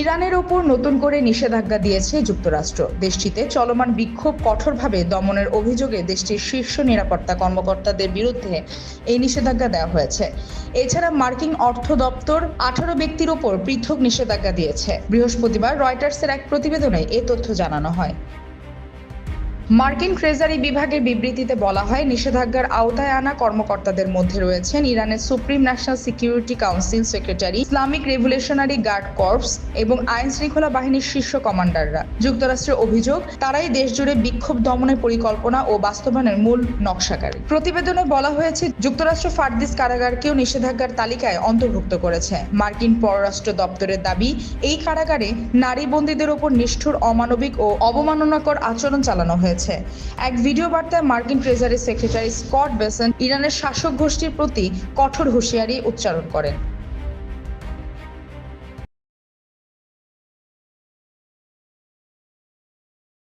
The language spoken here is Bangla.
ইরানের ওপর নতুন করে নিষেধাজ্ঞা দিয়েছে যুক্তরাষ্ট্র। দেশটিতে চলমান বিক্ষোভ কঠোরভাবে দমনের অভিযোগে দেশটির শীর্ষ নিরাপত্তা কর্মকর্তাদের বিরুদ্ধে এই নিষেধাজ্ঞা দেওয়া হয়েছে। এছাড়া মার্কিন অর্থ দপ্তর আঠারো ব্যক্তির ওপর পৃথক নিষেধাজ্ঞা দিয়েছে। বৃহস্পতিবার রয়টার্সের এক প্রতিবেদনে এ তথ্য জানানো হয়। মার্কিন ট্রেজারি বিভাগের বিবৃতিতে বলা হয়, নিষেধাজ্ঞার আওতায় আনা কর্মকর্তাদের মধ্যে রয়েছেন ইরানের Supreme National Security Council secretary, Islamic Revolutionary Guard Corps এবং আইন শৃঙ্খলা বাহিনীর শীর্ষ কমান্ডাররা। যুক্তরাষ্ট্রের অভিযোগ, তারাই দেশজুড়ে বিক্ষোভ দমনের পরিকল্পনা ও বাস্তবায়নের মূল নকশাকারী। প্রতিবেদনে বলা হয়েছে, যুক্তরাষ্ট্র ফার্দিস কারাগারকেও নিষেধাজ্ঞার তালিকায় অন্তর্ভুক্ত করেছে। মার্কিন পররাষ্ট্র দপ্তরের দাবি, এই কারাগারে নারী বন্দীদের ওপর নিষ্ঠুর, অমানবিক ও অবমাননাকর আচরণ চালানো হয়েছে। এক ভিডিও বার্তায় মার্কিন ট্রেজারি সেক্রেটারি স্কট বেসন ইরানের শাসক গোষ্ঠীর প্রতি কঠোর হুঁশিয়ারি উচ্চারণ করেন।